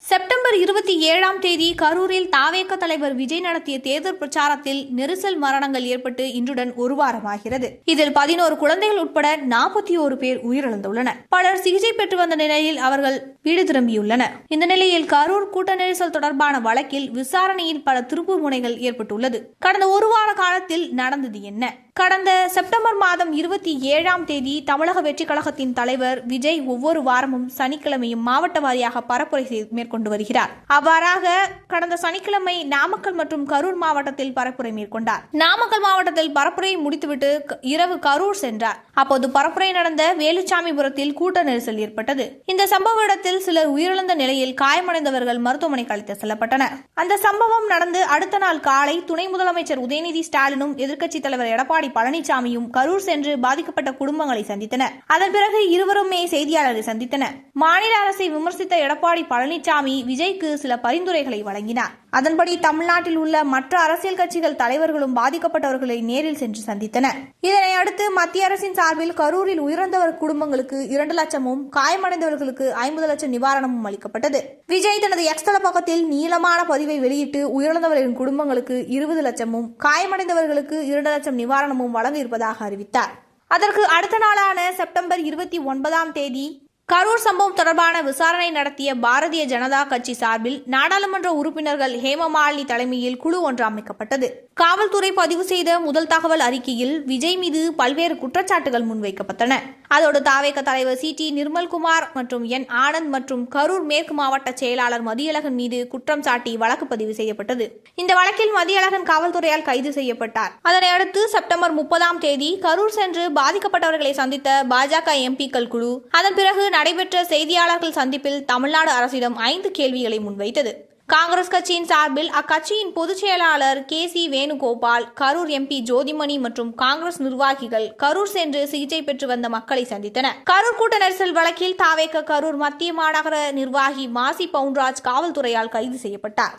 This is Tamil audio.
September டிசம்பர் இருபத்தி ஏழாம் தேதி கரூரில் தாவேக தலைவர் விஜய் நடத்திய தேர்தல் பிரச்சாரத்தில் நெரிசல் மரணங்கள் ஏற்பட்டு இன்றுடன் ஒரு வாரமாகிறது. இதில் பதினோரு குழந்தைகள் உட்பட நாற்பத்தி ஒரு பேர் உயிரிழந்துள்ளனர். பலர் சிகிச்சை பெற்று வந்த நிலையில் அவர்கள் வீடு திரும்பியுள்ளனர். இந்த நிலையில் கரூர் கூட்ட நெரிசல் தொடர்பான வழக்கில் விசாரணையில் பல திருப்பு முனைகள் ஏற்பட்டுள்ளது. கடந்த ஒரு வார காலத்தில் நடந்தது என்ன? கடந்த செப்டம்பர் மாதம் இருபத்தி ஏழாம் தேதி தமிழக வெற்றிக் கழகத்தின் தலைவர் விஜய் ஒவ்வொரு வாரமும் சனிக்கிழமையும் மாவட்ட வாரியாக பரப்புரை மேற்கொண்டு வருகிறார். அவ்வாறாக கடந்த சனிக்கிழமை நாமக்கல் மற்றும் கரூர் மாவட்டத்தில் பரப்புரை மேற்கொண்டார். நாமக்கல் மாவட்டத்தில் பரப்புரையை முடித்துவிட்டு இரவு கரூர் சென்றார். அப்போது பரப்புரை நடந்த வேலுச்சாமிபுரத்தில் கூட்ட நெரிசல் ஏற்பட்டது. இந்த சம்பவ இடத்தில் சிலர் உயிரிழந்த நிலையில் காயமடைந்தவர்கள் மருத்துவமனைக்கு அழைத்து செல்லப்பட்டனர். அந்த சம்பவம் நடந்து அடுத்த நாள் காலை துணை முதலமைச்சர் உதயநிதி ஸ்டாலினும் எதிர்க்கட்சித் தலைவர் எடப்பாடி பழனிசாமியும் கரூர் சென்று பாதிக்கப்பட்ட குடும்பங்களை சந்தித்தனர். அதன் பிறகு இருவருமே செய்தியாளரை சந்தித்தனர். மாநில அரசை விமர்சித்த எடப்பாடி பழனிசாமி விஜய்க்கு சில பரிந்துரைகளை வழங்கினார். அதன்படி தமிழ்நாட்டில் உள்ள மற்ற அரசியல் கட்சிகள் தலைவர்களும் பாதிக்கப்பட்டவர்களை நேரில் சென்று சந்தித்தனர். இதனை அடுத்து மத்திய அரசின் சார்பில் கரூரில் உயிரிழந்தவர் குடும்பங்களுக்கு இரண்டு லட்சமும் காயமடைந்தவர்களுக்கு ஐம்பது லட்சம் நிவாரணமும் அளிக்கப்பட்டது. விஜய் தனது எக்ஸ்தல பக்கத்தில் நீளமான பதிவை வெளியிட்டு உயிரிழந்தவர்களின் குடும்பங்களுக்கு இருபது லட்சமும் காயமடைந்தவர்களுக்கு இரண்டு லட்சம் நிவாரணமும் வழங்க இருப்பதாக அறிவித்தார். அதற்கு அடுத்த நாளான செப்டம்பர் இருபத்தி ஒன்பதாம் தேதி கரூர் சம்பவம் தொடர்பான விசாரணை நடத்திய பாரதிய ஜனதா கட்சி சார்பில் நாடாளுமன்ற உறுப்பினர்கள் ஹேமமாலினி தலைமையில் குழு ஒன்று அமைக்கப்பட்டது. காவல்துறை பதிவு செய்த முதல் தகவல் அறிக்கையில் விஜய் மீது பல்வேறு குற்றச்சாட்டுகள் முன்வைக்கப்பட்டன. அதோடு தாவேக தலைவர் சி டி நிர்மல்குமார் மற்றும் என் ஆனந்த் மற்றும் கரூர் மேற்கு மாவட்ட செயலாளர் மதியழகன் மீது குற்றம் சாட்டி வழக்கு பதிவு செய்யப்பட்டது. இந்த வழக்கில் மதியழகன் காவல்துறையால் கைது செய்யப்பட்டார். அதனை அடுத்து செப்டம்பர் முப்பதாம் தேதி கரூர் சென்று பாதிக்கப்பட்டவர்களை சந்தித்த பாஜக எம்பிக்கள் குழு அதன் பிறகு நடைபெற்ற செய்தியாளர்கள் சந்திப்பில் தமிழ்நாடு அரசிடம் ஐந்து கேள்விகளை முன்வைத்தது. காங்கிரஸ் கட்சியின் சார்பில் அக்கட்சியின் பொதுச் செயலாளர் K C Venugopal Karur MP Jothimani மற்றும் காங்கிரஸ் நிர்வாகிகள் கரூர் சென்று சிகிச்சை பெற்று வந்த மக்களை சந்தித்தனர். கரூர் கூட்ட நெரிசல் வழக்கில் தாவேக்க கரூர் மத்திய மாநகர நிர்வாகி மாசி பவுன்ராஜ் காவல்துறையால் கைது செய்யப்பட்டார்.